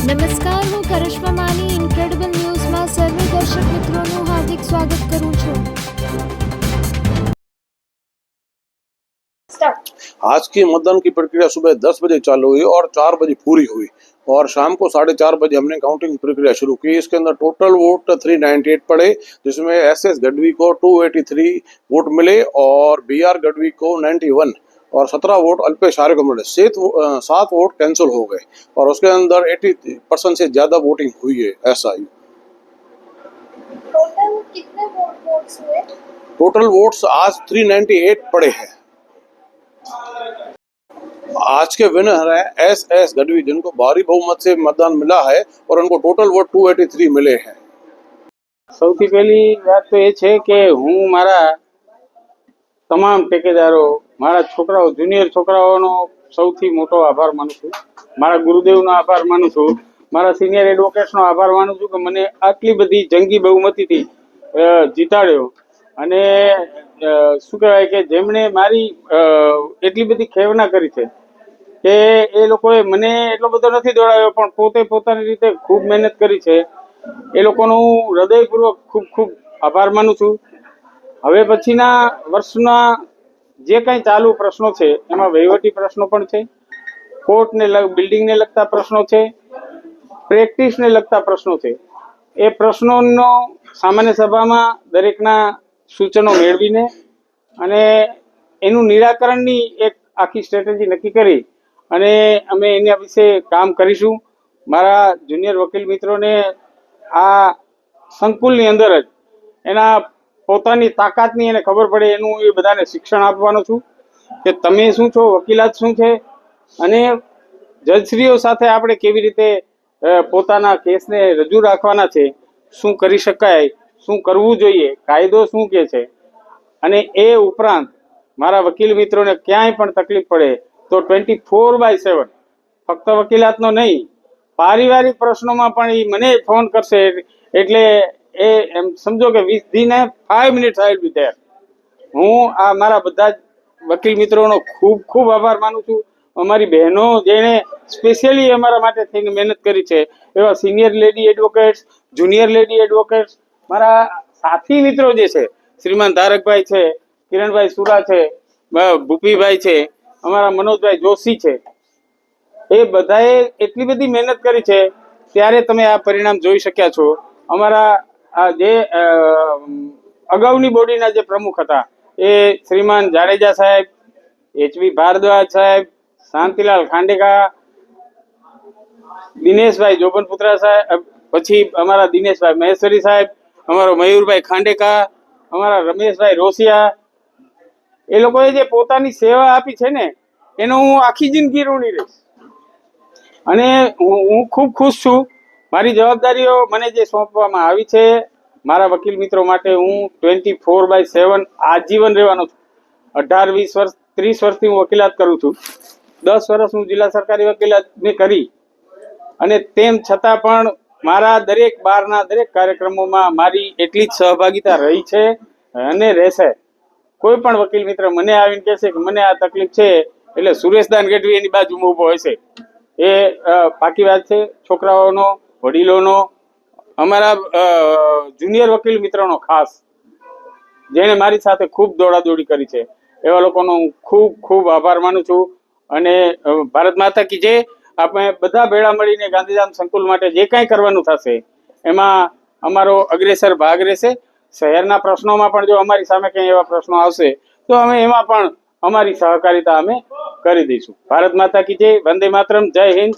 નમસ્કાર હું કરિશ્મા માની ઇન્ક્રેડિબલ ન્યૂઝમાં સર્વે દર્શક મિત્રોનું હાર્દિક સ્વાગત કરું છું आज की मतदान की प्रक्रिया सुबह 10 बजे चालू हुई और 4 बजे पूरी हुई और शाम को साढ़े चार बजे हमने काउंटिंग प्रक्रिया शुरू की इसके अंदर टोटल वोट 398 पड़े जिसमें एस एस गढ़वी को 283 वोट मिले और बी आर गढ़वी को 91 और 17 वोट अल्पेश आर्य को मिले सात वो- अ, सात वोट कैंसिल हो गए और उसके अंदर 80 परसेंट से ज्यादा वोटिंग हुई है ऐसा ही टोटल कितने वोट वोट्स हुए टोटल वोट्स आज 398 पड़े हैं आज के विनर है एस एस गढ़वी जिनको भारी बहुमत से मतदान मिला है और उनको टोटल वोट 283 मिले हैं સૌથી પહેલી વાત તો એ છે કે હું મારા તમામ ટેકેદારો મારા છોકરાઓ જુનિયર છોકરાઓનો સૌથી મોટો આભાર માનું છું. મારા ગુરુદેવનો આભાર માનું છું. મારા સિનિયર એડવોકેટ્સનો આભાર માનું છું કે મને આટલી બધી જંગી બહુમતીથી જીતાડ્યો. અને શું કહેવાય કે જેમણે મારી એટલી બધી ખેવના કરી છે કે એ લોકોએ મને એટલો બધો નથી દોડાવ્યો, પણ પોતે પોતાની રીતે ખૂબ મહેનત કરી છે. એ લોકોનો હું હૃદયપૂર્વક ખૂબ ખૂબ આભાર માનું છું. હવે પછીના વર્ષના જે કંઈ ચાલુ પ્રશ્નો છે, એમાં વહીવટી પ્રશ્નો પણ છે, કોર્ટને બિલ્ડિંગને લગતા પ્રશ્નો છે, પ્રેક્ટિસને લગતા પ્રશ્નો છે. એ પ્રશ્નોનો સામાન્ય સભામાં દરેકના સૂચનો મેળવીને અને એનું નિરાકરણની એક આખી સ્ટ્રેટેજી નક્કી કરી અને અમે એના વિશે કામ કરીશું. મારા જુનિયર વકીલ મિત્રોને આ સંકુલની અંદર જ એના પોતાની તાકાતની એને ખબર પડે, એનું એ બધાને શિક્ષણ આપવાનો છું કે તમે શું છો વકીલાત શું છે? અને જજશ્રીઓ સાથે આપણે કેવી રીતે પોતાના કેસને રજૂ રાખવાના છે, શું કરી શકાય, શું કરવું જોઈએ, કાયદો શું કહે છે? અને એ ઉપરાંત મારા વકીલ મિત્રોને ક્યાંય પણ તકલીફ પડે તો ટ્વેન્ટી ફોર બાય સેવન, ફક્ત વકીલાતનો નહીં, પારિવારિક પ્રશ્નોમાં પણ એ મને ફોન કરશે, એટલે એ એમ સમજો કે વીસ દીને five minute I be there હું આ મારા બધા જ વકીલ મિત્રોનો ખૂબ ખૂબ આભાર માનું છું. અમારી બહેનો જેણે સ્પેશિયલી અમારા માટે થઈને મહેનત કરી છે, એવા senior lady advocates junior lady advocates મારા સાથી મિત્રો જે છે, શ્રીમાન તારકભાઈ છે, કિરણભાઈ સુરા છે ભૂપીભાઈ છે, અમારા મનોજભાઈ જોશી છે, એ બધાએ એટલી બધી મહેનત કરી છે, ત્યારે તમે આ પરિણામ જોઈ શક્યા છો. અમારા જે અગાઉની બોડીના જે પ્રમુખ હતા, એ શ્રીમાન જાડેજા સાહેબ એચવી ભારદ્વાજ સાહેબ, શાંતિલાલ ખાંડેકા, દિનેશભાઈ જોબનપુત્રા સાહેબ પછી અમારા દિનેશભાઈ મહેશ્વરી સાહેબ, અમારો મયુરભાઈ ખાંડેકા, અમારા રમેશભાઈ રોસિયા, એ લોકોએ જે પોતાની સેવા આપી છે ને, એનો હું આખી જિંદગી ઋણી રહીશ. અને હું ખૂબ ખુશ છું મારી જવાબદારીઓ મને જે સોંપવામાં આવી છે મારા વકીલ મિત્રો માટે હું ટ્વેન્ટી ફોર બાય સેવન આજીવન રહેવાનો છું. અઢાર વીસ વર્ષ ત્રીસ વર્ષથી હું વકીલાત કરું છું. દસ વર્ષ હું જિલ્લા સરકારી વકીલાત મેં કરી. અને તેમ છતાં પણ મારા દરેક બારના દરેક કાર્યક્રમોમાં મારી એટલી જ સહભાગિતા રહી છે અને રહેશે. કોઈ પણ વકીલ મિત્ર મને આવીને કહેશે કે મને આ તકલીફ છે એટલે સુરેશદાન ગઢવી એની બાજુમાં ઊભો હશે એ અ, પાકી વાત છે છોકરાઓનો વડીલોનો, અમારા જુનિયર વકીલ મિત્રોનો ખાસ, જેણે મારી સાથે ખૂબ દોડાદોડી કરી છે. એવા લોકોનો હું ખૂબ ખૂબ આભાર માનું છું. અને ભારત માતા કી જે આપણે બધા ભેળા મળીને ગાંધીધામ સંકુલ માટે જે કાંઈ કરવાનું થશે, એમાં અમારો અગ્રેસર ભાગ રહેશે. શહેરના પ્રશ્નોમાં પણ જો અમારી સામે કંઈ એવા પ્રશ્નો આવશે, તો અમે એમાં પણ અમારી સહકારિતા અમે કરી દઈશું. ભારત માતા કી જય. વંદે માતરમ. જય હિન્દ.